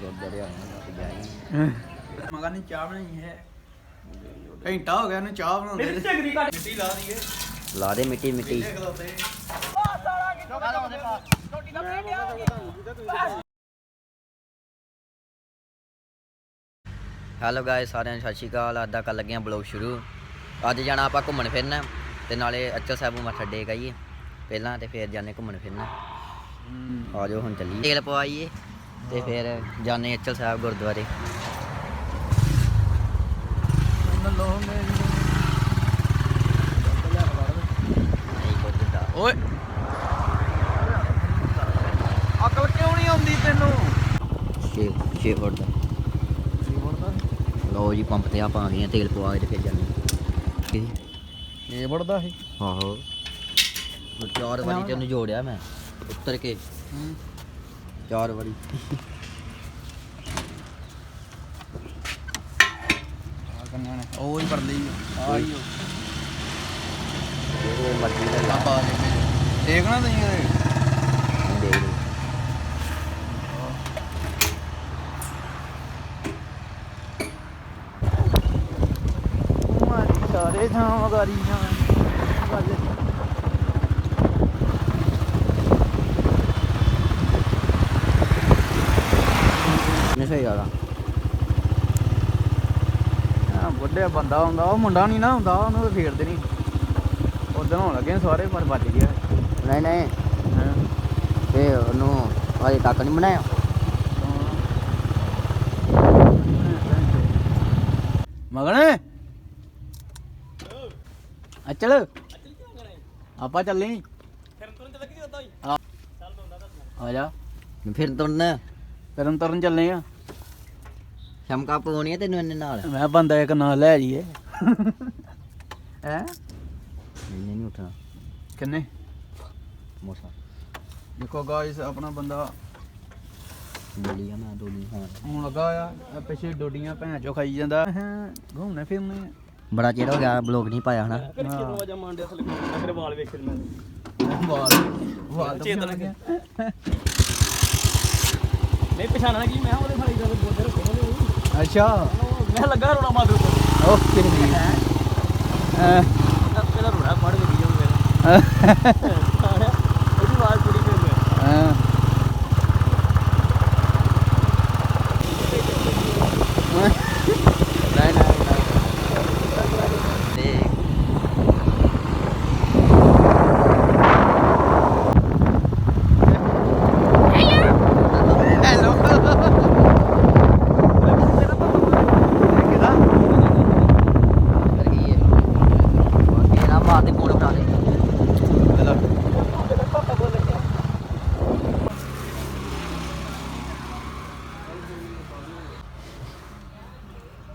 ਗੁਰਦੁਆਰੇ ਆਏ ਹਾਂ ਜਾਈ ਮਗਾ ਨੇ ਚਾਹ ਬਣਾਈ ਹੈ। ਘੰਟਾ ਹੋ ਗਿਆ ਇਹਨੂੰ ਚਾਹ ਬਣਾਉਂਦੇ ਮਿੱਟੀ ਲਾ ਦਈਏ। ਲਾ ਦੇ ਮਿੱਟੀ ਮਿੱਟੀ। ਖਲੋਤੇ ਹੈਲੋ ਗਾਇਸ ਸਾਰਿਆਂ ਨੂੰ ਸਤਿ ਸ਼੍ਰੀ ਅਕਾਲ। ਅੱਜ ਦਾ ਕਰ ਲੱਗੇ ਹਾਂ ਬਲੌਗ ਸ਼ੁਰੂ। ਅੱਜ ਜਾਣਾ ਆਪਾਂ ਘੁੰਮਣ ਫਿਰਨ। ਤੇ ਨਾਲੇ ਅੱਚਲ ਸਾਹਿਬ ਨੂੰ ਮੱਥਾ ਟੇਕ ਆਈਏ ਪਹਿਲਾਂ ਤੇ ਫਿਰ ਜਾਣੇ ਘੁੰਮਣ ਫਿਰਨ। ਆ ਜਾਓ ਹੁਣ ਚੱਲੀਏ। ਤੇਲ ਪਵਾਈਏ। ਤੇ ਫਿਰ ਜਾਣੇ ਅੱਚਲ ਸਾਹਿਬ ਗੁਰਦੁਆਰੇ। ਨਹੀਂ ਗੁਰਦੁਆਰਾ ਓਏ। ਅਕਲ ਕਿਉਂ ਨਹੀਂ ਆਉਂਦੀ ਤੈਨੂੰ? ਛੇ ਛੇ ਫੁੱਟ। ਦਾ? ਲਓ ਜੀ ਪੰਪ ਤੇ ਆਪਾਂ ਆ ਗਏ ਹਾਂ ਤੇਲ ਪਵਾ ਕੇ ਤੇ ਫਿਰ ਜਾਣੇ ਇਹ ਵੜਦਾ ਸੀ ਆਹੋ। ਉਹ ਚਾਰ ਵਾਰੀ ਤੈਨੂੰ ਜੋੜਿਆ ਮੈਂ ਉੱਤਰ ਕੇ। ਚਾਰ ਵਾਰੀ। ਆ ਕੰਨਾਂ ਨੇ। ਉਹ ਹੀ ਪਰ ਲਈ। ਆ ਹੀ ਜਿਹੜੇ ਮਰਜ਼ੀ ਦਾ ਲਾ। ਆਪਾਂ ਦੇਖਣਾ ਤੁਸੀਂ ਇਹਦੇ ਦੇ ਦੇ ਮਾਰੀ ਸਾਰੇ ਥਾਂ ਜਾਣ ਨਹੀਂ ਸਹੀ ਜਾਗਾ ਆ ਬੁੱਢੇ ਬੰਦਾ ਹੁੰਦਾ ਉਹ ਮੁੰਡਾ ਨਹੀਂ ਨਾ ਹੁੰਦਾ ਉਹਨੂੰ ਤਾਂ ਫੇਰਦੇ ਨਹੀਂ ਉਦੋਂ ਹੋਣ ਲੱਗੇ ਸਾਰੇ ਪਰ ਬਚ ਗਿਆ। ਨਹੀਂ ਨਹੀਂ। ਤੇ ਉਹਨੂੰ ਅਜੇ ਤੱਕ ਨਹੀਂ ਬਣਾਇਆ। ਮਗਨ ਆ ਚਲ ਆਪਾਂ ਚੱਲੇ ਆ। ਆ। ਜਾ। ਫਿਰ ਤੁਰਨ। ਤਰਨ ਤਰਨ ਚੱਲੇ ਆ। ਸ਼ਮਕਾ ਪਾਉਣੀ ਆ ਤੈਨੂੰ ਇਹਨੇ ਨਾਲ? ਮੈਂ ਬੰਦਾ ਇੱਕ ਨਾਲ ਲੈ ਜੀਏ ਹੈ? ਨਹੀਂ ਨਹੀਂ ਉੱਠਣਾ। ਕਿੰਨੇ? ਮੋਸਾ। ਦੇਖੋ ਗਾਇਸ ਆਪਣਾ ਬੰਦਾ ਬੋਲੀ ਆ ਮੈਂ ਦੋਲੀ ਹਾਂ ਹੁਣ ਲੱਗਾ ਆ ਪਿੱਛੇ ਡੋਡੀਆਂ ਭੈਣ ਚੋ ਖਾਈ ਜਾਂਦਾ। ਹਾਂ ਘੁੰਮਣੇ ਫਿਰਨੇ ਆ। ਬੜਾ ਚਿਰ ਹੋ ਗਿਆ ਬਲੌਗ ਨਹੀਂ ਪਾਇਆ ਹਨਾ। ਵਾਲ ਵਾਲ ਚੇਤਨ ਗਿਆ ਨਹੀਂ ਪਛਾਣਨਾ ਕੀ? ਮੈਂ ਕਿਹਾ ਉਹਦੇ ਫਾਲੀ ਦਾ ਬੋਲਦੇ ਰੱਖੇ ਨੇ ਅੱਛਾ। ਮੈਂ ਲੱਗਾ ਰੋਣਾ ਮਾਰ ਦੋ ਓਕੇ। ਪਹਿਲਾਂ ਰੋਣਾ ਪੜ ਕੇ ਜਾਊਂ ਮੇਰਾ ਉਹਦੀ ਆਵਾਜ਼ ਪੂਰੀ ਕਰ ਮੈਂ ਨਹੀਂ ਨਹੀਂ ਤੇ ਹੈਲੋ ਕਿਹਦਾ ਕਰ ਗਈ ਹੈ ਬਾਕੀ ਨਾ ਮਾਰ ਦੇ ਫੋਨ ਉਠਾ ਦੇ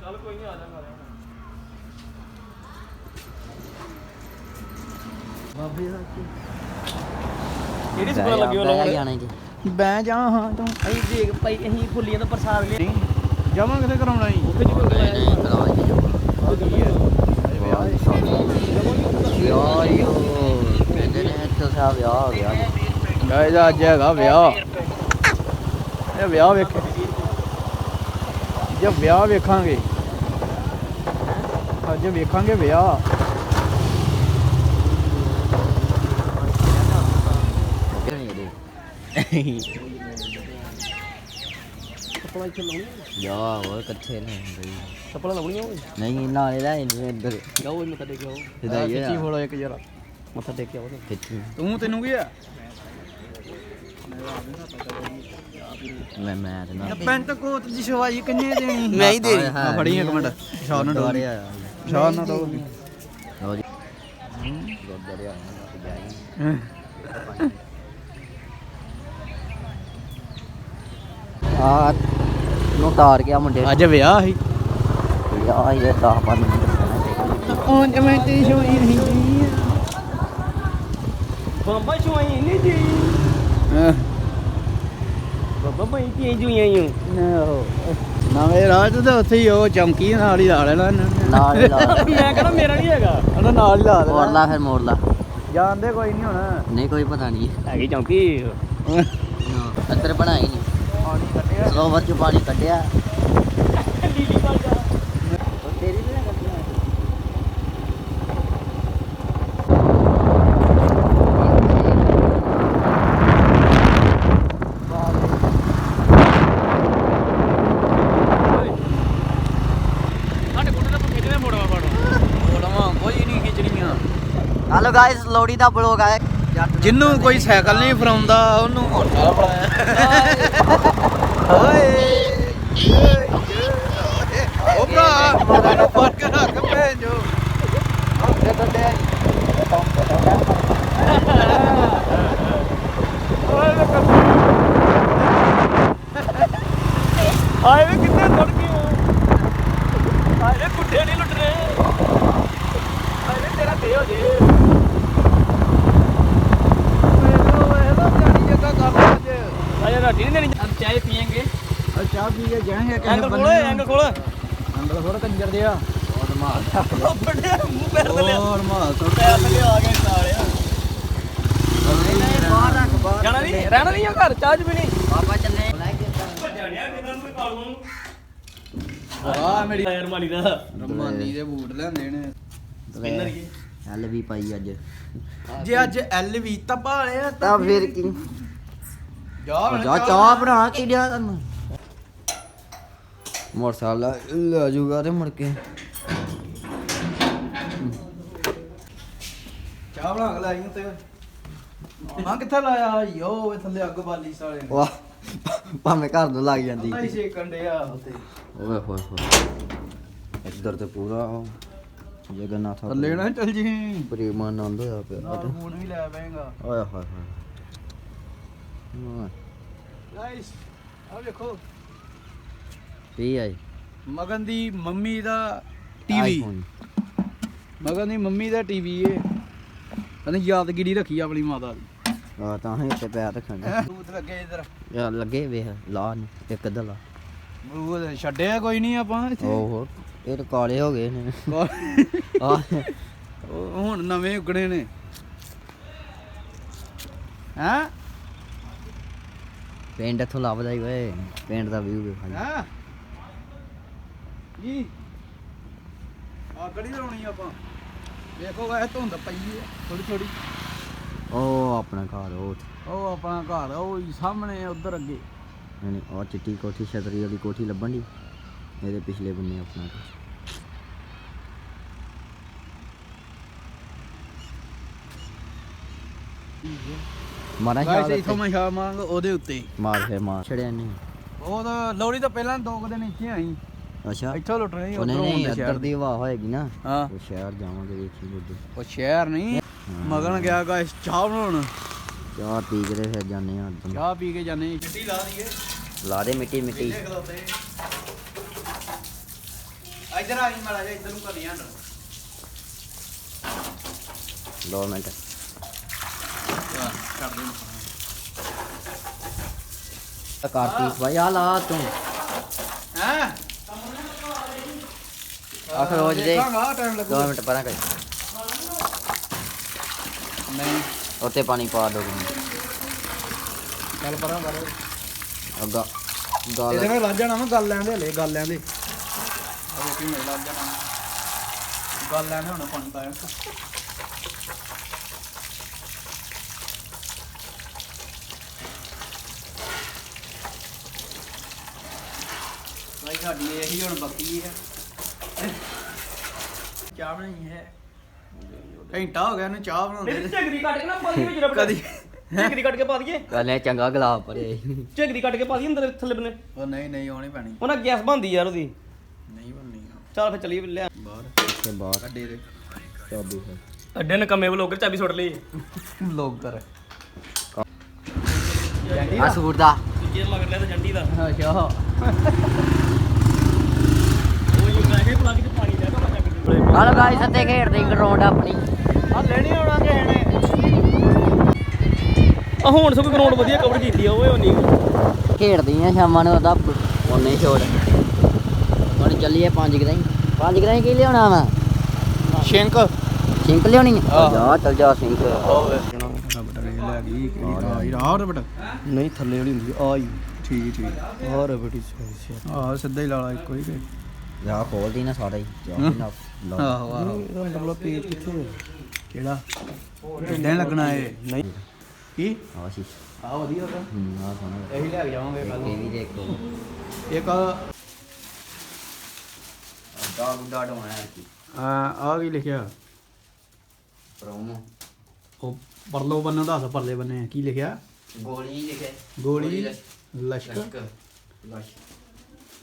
ਚੱਲ ਕੋਈ ਨਹੀਂ ਆ ਜਾਗਾ ਬਾਬੇ ਦਾ ਕਿਹੜੀ ਸਕੂਲ ਲੱਗੀ ਉਹ ਬਹਿ ਲਾਉਣ ਜਾਣਾ ਜੀ ਬੈ ਜਾ ਹਾਂ ਤੂੰ। ਅਸੀਂ ਦੇਖ ਭਾਈ ਅਸੀਂ ਫੁੱਲੀਆਂ ਦਾ ਪ੍ਰਸਾਦ ਲਿਆ ਨਹੀਂ ਜਾਵਾਂ ਕਿਥੇ ਕਰਾਉਣਾ ਹੀ। ਉੱਥੇ ਜੀ ਕੋਈ ਨਹੀਂ ਨਹੀਂ ਕਰਾ ਕੇ ਯਾਰ ਯੋ ਕਹਿੰਦੇ ਨੇ ਇੱਥੇ ਸਾਹਿਬ ਵਿਆਹ ਹੋ ਗਿਆ। ਜੀ। ਗਾਇਸ ਅੱਜ ਹੈਗਾ ਵਿਆਹ। ਇਹ ਵਿਆਹ ਵੇਖ ਜੇ ਵਿਆਹ ਵੇਖਾਂਗੇ। ਅੱਜ ਵੇਖਾਂਗੇ ਵਿਆਹ ਕਿਹੜੇ ਨੇ ਇਹਦੇ? ਚੱਪਲਾਂ ਇੱਥੇ ਲਾਉਣੀ ਯਾ ਉਹ ਕਿੱਥੇ ਨੇ ਬਈ ਚੱਪਲਾਂ ਲਾਉਣੀਆਂ ਓਏ ਨਹੀਂ ਨਾਲੇ ਦਾ ਇੱਧਰ। ਜਾਓ ਮੱਥਾ ਟੇਕ ਆਓ ਸਿੱਧਾ ਹੀ ਖਿੱਚੀ ਆ। ਫੋੜੋ ਇੱਕ ਜਰਾ। ਮੱਥਾ ਟੇਕ ਕੇ ਆਓ। ਤੂੰ ਤੈਨੂੰ ਕੀ ਆ? ਮੈਂ ਮੈਂ ਤੇ ਨਾ ਪੈਂਟ ਕੋਟ ਦੀ ਸਵਾਈ ਕਿੰਨੇ ਦੇਣੀ ਮੈਂ ਹੀ ਦੇਣੀ। ਆ ਫੜੀ ਇੱਕ ਮਿੰਟ। ਨਾਲ ਗੁਰਦੁਆਰੇ ਡੋਲੀ ਸ਼ਾਨ ਨਾਲ ਡੋਲੀ ਲਓ ਜੀ। ਗੁਰਦੁਆਰੇ ਆਇਆ ਹਾਂ ਜਾਈ ਆ ਨੂੰ ਤਾਰ ਗਿਆ ਮੁੰਡੇ ਅੱਜ ਵਿਆਹ ਸੀ। ਯਾ ਇਹ 10 5 ਮਿੰਟ ਦੱਸਣਾ ਉਹ ਜਮੇ ਤੇ ਸੋਈ ਨਹੀਂ ਬੰਬਾ ਚੁਆਈ ਨਹੀਂ ਜੀ ਬਾਬਾ ਭਾਈ ਕੀ ਜੁਈਆਂ ਹੀ ਨਵੇਂ ਰਾਜ ਤੇ ਉੱਥੇ ਹੀ ਉਹ ਚੌਂਕੀ ਨਾਲ ਹੀ ਲਾ ਲੈਣਾ। ਨਾਲ ਹੀ ਲਾ ਮੈਂ ਕਹਿੰਦਾ ਮੇਰਾ ਨਹੀਂ ਹੈਗਾ। ਉਹਨਾਂ ਨਾਲ ਹੀ ਲਾ ਮੋੜ ਦੇਣਾ ਲਾ ਫਿਰ ਮੋੜ ਲਾ ਜਾਣਦੇ ਕੋਈ ਨਹੀਂ ਹੁਣ। ਨਹੀਂ ਕੋਈ ਪਤਾ ਨਹੀਂ। ਹੈਗੀ ਚੌਂਕੀ। ਅੰਦਰ ਬਣਾਈ ਨਹੀਂ ਸਰੋਵਰ ਚ ਪਾਣੀ ਕੱਢਿਆ। ਲੀਲੀ ਪਾ ਜਾ ਤੇਰੀ ਵੀ ਨਾ ਹਲੋ ਗਾਇਸ ਲੋੜੀ ਦਾ ਬਲੌਗ ਆਇਆ ਜਿੰਨੂੰ ਕੋਈ ਸਾਈਕਲ ਨਹੀਂ ਫਰਾਉਂਦਾ ਉਹਨੂੰ ਹੌਸਲਾ ਪੜਾਇਆ ਓਏ ਉਹ ਭਰਾ ਮੈਨੂੰ ਫੜ ਕੇ ਰੱਖ ਭੇਜੋ। ਆਏ ਵੇ ਕਿੱਥੇ ਤੁਰ ਗਏ ਹੋ? ਆਏ ਵੇ ਪੁੱਠੇ ਨਹੀਂ ਲੁੱਟਨੇ ਆਏ ਵੇ ਤੇਰਾ ਦੇ ਹੋ ਜੇ ਆਏ ਰਾਟੀ ਨਹੀਂ ਦੇਣੀ ਅੱਜ ਚਾय ਪੀਏਂਗੇ ਚਾਹ ਪੀ ਕੇ ਜਾਏਂਗੇ ਐਂਗਲ ਖੋਲ ਐਂਗਲ ਖੋਲ ਅੰਦਰ ਥੋੜਾ ਕੰਜਰ ਦੇ ਆ। ਹੋਰ ਮਾਰ ਉਹ ਫੜਿਆ ਮੂੰਹ ਪੈਰ ਥੱਲੇ ਹੋਰ ਮਾਰ ਸੁੱਟ ਪੈਰ ਥੱਲੇ ਆ। ਗਏ ਸਾਲਿਆ ਜਾਣਾ ਨਹੀਂ ਰਹਿਣਾ ਨਹੀਂ ਆ ਘਰ ਚਾਹ ਚ ਵੀ ਨਹੀਂ। ਪਾਪਾ ਚੱਲੇ। ਜਾਣਿਆ ਕਿਦਾਂ ਨੂੰ ਕਾਲ ਨੂੰ ਆ ਮੇਰੀ ਯਾਰ ਮਾਨੀ ਦਾ। ਰਮਾਨੀ ਦੇ ਬੂਟ ਲੈਂਦੇ ਨੇ। ਸਪਿਨਰ ਕੀ ਹਲ ਵੀ ਪਾਈ ਅੱਜ। ਜੇ ਅੱਜ ਐਲ ਵੀ ਤਾਂ ਭਾਲਿਆ ਤਾਂ ਫਿਰ ਕੀ? ਜਾ ਜਾ ਚਾਹ ਬਣਾ। ਕੇ ਦਿਆ ਤੁਹਾਨੂੰ ਮੋਟਰਸਾਈਕਲ ਲੈ ਜੂਗਾ ਤੇ ਮੁੜ ਕੇ। ਚਾਹ ਬਣਾ ਕੇ ਲਾਈ ਉੱਤੇ ਮਾਂ ਕਿੱਥੇ ਲਾਇਆ ਯੋ ਇਹ ਥੱਲੇ ਅੱਗ ਬਾਲੀ ਸਾਲੇ ਨੇ। ਵਾਹ ਭਾਵੇਂ ਘਰ ਨੂੰ ਲੱਗ ਜਾਂਦੀ ਆਈ ਸੇ। ਕੰਡਿਆ ਉੱਤੇ ਓਏ ਹੋਏ ਹੋਏ। ਇੱਧਰ ਤੇ ਪੂਰਾ ਜਗਨਨਾਥ ਨਾ ਚੱਲ ਜੀ। ਪ੍ਰੇਮਾਨੰਦ ਹੋਇਆ ਪਿਆ ਨਾਲ ਫੋਨ ਵੀ ਲੈ ਪਏਗਾ। ਓਏ ਹੋਏ ਹੋਏ। ਗਾਇਸ ਆ ਵੇਖੋ। ਕੀ ਆਈ ਮਗਨ ਦੀ ਮੰਮੀ ਦਾ ਟੀਵੀ। iPhone। ਮਗਨ ਦੀ ਮੰਮੀ ਦਾ ਟੀਵੀ ਏ। ਕਹਿੰਦੇ ਯਾਦਗਿਰੀ ਰੱਖੀ ਆਪਣੀ ਮਾਤਾ ਦੀ। ਆ ਤਾਂ ਹੀ ਉੱਤੇ ਪੈਰ ਰੱਖਣਾ ਬੂਤ ਲੱਗੇ ਇਧਰ। ਯਾਰ ਲੱਗੇ ਵੇਖ ਲਾ ਨੀ ਇੱਕ ਅੱਧਾ ਲਾ। ਛੱਡਿਆ ਕੋਈ ਨਹੀਂ ਆਪਾਂ ਇੱਥੇ। ਓਹੋ ਇਹ ਤਾਂ ਕਾਲੇ ਹੋ ਗਏ ਨੇ। ਆ ਉਹ ਹੁਣ ਨਵੇਂ ਉਗੜੇ ਨੇ। ਹੈਂ? ਪਿੰਡ ਇੱਥੋਂ ਲੱਭਦਾ ਹੀ ਓਏ ਪਿੰਡ ਦਾ ਵਿਊ ਵੇਖ ਹੈਂ? ਕੀ ਆ ਕੜੀ ਲਾਉਣੀ ਆਪਾਂ? ਵੇਖੋ ਗਾ ਧੁੰਦ ਪਈ ਹੈ ਥੋੜੀ ਥੋੜੀ ਉਹ ਆਪਣਾ ਘਰ ਉਹ ਉੱਥੇ। ਉਹ ਆਪਣਾ ਘਰ ਆ, ਉਹ ਹੀ ਸਾਹਮਣੇ ਉਧਰ ਅੱਗੇ। ਨਹੀਂ ਨਹੀਂ ਉਹ ਚਿੱਟੀ ਕੋਠੀ ਛਤਰੀ ਵਾਲੀ ਕੋਠੀ ਲੱਭਣ ਦੀ ਇਹਦੇ ਪਿਛਲੇ ਬੰਨੇ ਆਪਣਾ ਘਰ। ਮਾਰਾ ਗਾਇਸ ਸ਼ਾਲ ਇਥੋਂ। ਮੈਂ ਛਾਲ ਮਾਰਾਂਗਾ ਉਹਦੇ ਉੱਤੇ। ਮਾਰ ਫੇ ਮਾਰ। ਛੜਿਆ ਨਹੀਂ। ਉਹ ਤਾਂ ਲੋੜੀ ਤੋਂ ਪਹਿਲਾਂ ਦੋ ਕੁ ਦਿਨ ਇੱਥੇ ਆਈ। ਅੱਛਾ। ਇੱਥੋਂ ਲੁੱਟਣੇ ਸੀ ਉਹ ਨਹੀਂ ਨਹੀਂ ਸ਼ਹਿਰ ਦੀ ਹਵਾ ਹੋਏਗੀ ਨਾ। ਹਾਂ। ਉਹ ਸ਼ਹਿਰ ਜਾਵਾਂਗੇ ਵੇਖੀ ਬੁੱਢੇ ਉਹ ਸ਼ਹਿਰ ਨਹੀਂ ਮਗਨ ਗਿਆ ਗਾਇਸ ਚਾਹ ਬਣਾਉਣ। ਚਾਹ ਪੀ ਕੇ ਫਿਰ ਜਾਂਦੇ ਆ ਅੱਧਰ ਚਾਹ ਪੀ ਕੇ ਜਾਣੇ ਚਿੱਟੀ ਲਾ ਦਈਏ। ਲਾ ਦੇ ਮਿੱਟੀ ਮਿੱਟੀ। ਇੱਧਰ ਆ ਜੀ ਮਾੜਾ ਜਿਹਾ ਇੱਧਰ ਨੂੰ ਕਰੀ ਹੰਡ ਦੋ ਮਿੰਟ। ਕਰ ਦੇ ਕਾਰਤੀਕ ਭਾਈ ਆ ਲਾ ਤੂੰ। ਹੈਂ? ਆਖ ਰੋਜ਼ ਦੇ ਦੇਖਾਂਗਾ ਟਾਈਮ ਦੋ ਲੱਗੂਗਾ। ਮਿੰਟ ਪਰਾਂ ਕਰ। ਨਹੀਂ। ਉੱਤੇ ਪਾਣੀ ਪਾ ਦੋ ਚੱਲ ਪਰਾਂ ਕਰ ਅੱਗਾ ਇਹਦੇ ਨਾਲ ਲੱਗ ਜਾਣਾ ਮੈਂ ਗੱਲ ਲੈਂਦੇ ਹਲੇ ਗੱਲ ਲੈਂਦੇ ਆ ਵੇਖੀ ਮੇਰੇ ਲੱਗ ਜਾਣਾ। ਗੱਲ ਲੈਂਦੇ ਹੁਣ ਪਾਣੀ ਪਾਇਆ। ਭਾਈ ਸਾਡੀ ਇਹੀ ਹੁਣ ਬੱਕੀ ਹੈ ਚਾਹ ਬਣਾਈ ਹੈ। ਘੰਟਾ ਹੋ ਗਿਆ ਇਹਨੂੰ ਚਾਹ ਬਣਾਉਂਦੇ ਮੇਰੀ ਝਗਰੀ ਕੱਟ ਕੇ ਨਾ ਪਾ ਦਈਏ ਵਿੱਚ ਰੱਬ ਕਦੀ ਝਗਰੀ ਕੱਟ ਕੇ ਪਾ ਦਈਏ। ਗਾਲੇ ਚੰਗਾ ਗਲਾਬ ਭਰੇ ਝਗਰੀ ਕੱਟ ਕੇ ਪਾ ਦਈਏ ਅੰਦਰ ਥੱਲੇ ਬਨੇ। ਉਹ ਨਹੀਂ ਨਹੀਂ ਆਉਣੀ ਪੈਣੀ। ਉਹਨਾਂ ਗੈਸ ਬੰਦੀ ਯਾਰ ਉਹਦੀ। ਨਹੀਂ ਬਣਨੀ ਚੱਲ ਫਿਰ ਚੱਲੀਏ ਲਿਆ। ਬਾਹਰ। ਇੱਥੇ ਬਾਹਰ। ਅੱਡੇ ਦੇ ਚਾਬੀ ਹੈ। ਅੱਡੇ ਨੇ ਕੰਮੇ ਬਲੋਗਰ ਚਾਬੀ ਸੁੱਟ ਲਈ। ਕਰ। ਆ ਸੂਟ ਦਾ। ਜੇ ਮਗਰ ਲੈ ਤਾਂ ਜੰਡੀ ਦਾ। ਅੱਛਾ ਉਹ ਯੂ ਕਹਿ ਕੇ ਪਲੱਗ 'ਚ ਪਾਣੀ ਲੈ ਤਾਂ ਚੱਕ ਕੇ ਹਲੋ ਗਾਇਸ ਇੱਥੇ ਖੇਡਦੇ ਗਰਾਊਂਡ ਆਪਣੀ। ਆ ਲੈਣੀ ਆਉਣਾ ਕਿਸੇ ਨੇ ਆ ਹੁਣ ਸਭ ਗਰਾਊਂਡ ਵਧੀਆ ਕਵਰ ਕੀਤੀ ਆ ਓਏ ਉਹ ਨਹੀਂ ਖੇਡਦੀਆਂ ਸ਼ਾਮਾਂ ਨੂੰ ਉਹਦਾ ਉਹਨੇ ਛੋੜ। ਹੁਣ ਚੱਲੀਏ ਪੰਜ ਗਰਾਈ ਪੰਜ ਗਰਾਈ ਕੀ ਲਿਆਉਣਾ ਵਾ? ਸ਼ਿੰਕ। ਸਿੰਕ ਲਿਆਉਣੀ ਆ। ਜਾ ਚੱਲ ਜਾ ਸਿੰਕ। ਬਟਾ ਲੈ ਗਈ ਕਿਹੜੀ ਆ ਰਾਹ ਬਟਾ ਨਹੀਂ ਥੱਲੇ ਵਾਲੀ ਹੁੰਦੀ ਆ। ਆਈ ਠੀਕ ਠੀਕ। ਹੋਰ ਬੜੀ ਸੋਚ ਆਹ ਸਿੱਧਾ ਹੀ ਲਾ ਲਾ ਇੱਕੋ ਹੀ ਤੇ ਜਾ ਖੋਲਦੀ ਨਾ ਸਾਰਾ ਹੀ। ਜਾ ਨਾ ਲਾ ਆਹੋ ਆਹੋ ਇਹਦਾ ਮਤਲਬ ਪੇਜ ਕਿੱਥੇ ਕਿਹੜਾ? ਇਦਾਂ ਲੱਗਣਾ ਏ ਨਹੀਂ। ਕੀ? ਆ ਸੀ। ਆ ਵਧੀਆ ਉਹਦਾ ਹੂੰ ਆ ਸੋਹਣਾ ਇਹੀ ਲੈ ਕੇ ਜਾਵਾਂਗੇ ਕੱਲ ਇਹ ਵੀ ਦੇਖੋ। ਇੱਕ ਦਾ ਗੁੱਡਾ ਡੋਣਾ ਹੈ ਕੀ ਆ ਆ ਕੀ ਲਿਖਿਆ? ਪ੍ਰੋਮੋ। ਉਹ ਪਰਲੋ ਬੰਨੇ ਦੱਸ ਪਰਲੇ ਬੰਨੇ ਕੀ ਲਿਖਿਆ? ਗੋਲੀ ਲਿਖੇ ਗੋਲੀ ਲਸ਼ਕਰ ਲਸ਼ਕਰ ਲਸ਼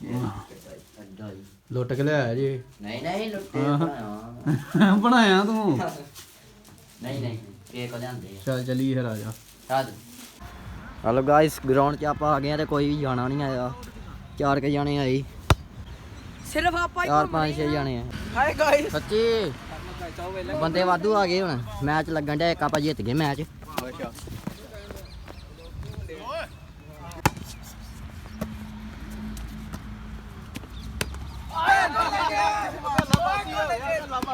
ਅੱਡਾ ਹੀ। ਲੁੱਟ ਕੇ ਲਿਆਇਆ ਜੀ। ਨਹੀਂ ਨਹੀਂ ਲੁੱਟੇ ਹਾਂ। ਬਣਾਇਆ। ਬਣਾਇਆ ਤੂੰ। ਨਹੀਂ ਨਹੀਂ ਇਹ ਕੋ ਲਿਆਂਦੇ ਚੱਲ ਚਲੀ ਫਿਰ ਆ ਜਾ। ਆ ਹਲੋ ਗਾਇਸ ਗਰਾਊਂਡ 'ਚ ਆਪਾਂ ਆ ਗਏ ਆ ਤੇ ਕੋਈ ਵੀ ਜਾਣਾ ਨਹੀਂ ਆਇਆ। ਚਾਰ ਕੇ ਜਾਣੇ ਆਏ। ਸਿਰਫ ਆਪਾਂ ਚਾਰ ਪੰਜ ਛੇ ਜਾਣੇ ਆ। ਹਾਏ ਗਾਇਸ ਸੱਚੀ? ਬੰਦੇ ਵਾਧੂ ਆ ਗਏ ਹੁਣ। ਮੈਚ ਲੱਗਣ ਡਿਆ ਇੱਕ ਆਪਾਂ ਜਿੱਤ ਗਏ ਮੈਚ। ਅੱਛਾ।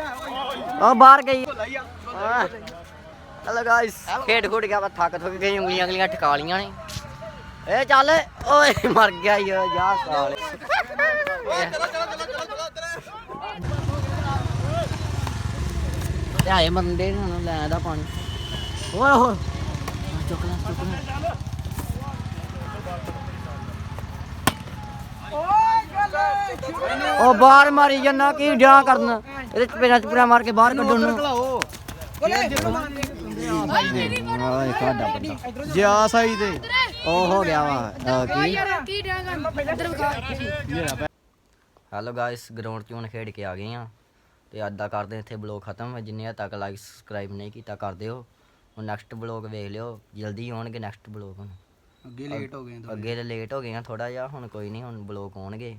ਉਹ ਬਾਹਰ ਗਈ। ਹਲੋ ਗਾਇਸ ਖੇਡ ਖੁੱਡ ਗਿਆ ਵਾ ਥੱਕ ਥੁੱਕ ਗਈ ਉਂਗਲੀਆਂ ਅਗਲੀਆਂ ਠਕਾ ਲੀਆਂ ਨੇ। ਏ ਚੱਲ ਓਏ ਮਰ ਗਿਆ ਓ, ਜਾ ਸਾਲ। ਤੇ ਆਏ ਬੰਦੇ ਨੇ ਲੈ ਦਾ ਪਾਣੀ। ਓਏ ਹੋ ਚੁੱਕ ਲੈ ਚੁੱਕ ਲੈ। ਉਹ ਬਾਹਰ ਮਾਰੀ ਜੰਨਾ ਕੀ ਡਿਆ ਕਰਨ? ਇਹਦੇ ਚਪੇੜਾ ਚਪੇੜਾ ਮਾਰ ਕੇ ਬਾਹਰ ਕੱਢਣ ਨੂੰ। ਖਲਾਓ ਆਏ ਕਾਡਾ ਬੰਦਾ ਜੇ ਆ ਸਾਈ ਦੇ। ਉਹ ਹੋ ਗਿਆ ਵਾ। ਕੀ? ਕੀ ਡਿਆ ਕਰ ਇੱਧਰ ਵਿਖਾ ਹੈਲੋ ਗਾਇਸ ਗਰਾਊਂਡ 'ਚ ਹੁਣ ਖੇਡ ਕੇ ਆ ਗਏ ਆ। ਤੇ ਅੱਜ ਦਾ ਕਰਦੇ ਇੱਥੇ ਬਲੌਗ ਖਤਮ। ਜਿੰਨੇ ਤੱਕ ਲਾਈਕ ਸਬਸਕ੍ਰਾਈਬ ਨਹੀਂ ਕੀਤਾ ਕਰ ਦਿਓ ਹੁਣ ਨੈਕਸਟ ਬਲੌਗ ਵੇਖ ਲਿਓ। ਜਲਦੀ ਆਉਣਗੇ ਨੈਕਸਟ ਬਲੌਗ ਹੁਣ। ਅੱਗੇ ਲੇਟ ਹੋ ਗਏ ਅੱਗੇ ਤੇ ਲੇਟ ਹੋ ਗਏ ਆ ਥੋੜਾ ਜਿਹਾ। ਹੁਣ ਕੋਈ ਨਹੀਂ ਹੁਣ ਬਲੌਗ ਆਉਣਗੇ।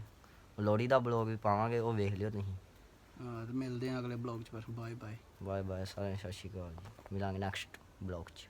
ਲੋਹੜੀ ਦਾ ਬਲੌਗ ਵੀ ਪਾਵਾਂਗੇ ਉਹ ਵੇਖ ਲਿਓ ਤੁਸੀਂ। ਹਾਂ, ਤੇ ਮਿਲਦੇ ਆ ਅਗਲੇ ਬਲੌਗ ਚ, ਬਸ ਬਾਏ ਬਾਏ ਬਾਏ ਬਾਏ ਸਾਰਿਆਂ ਨੂੰ ਸਤਿ ਸ਼੍ਰੀ ਅਕਾਲ ਜੀ। ਮਿਲਾਂਗੇ ਨੈਕਸਟ ਬਲੌਗ 'ਚ।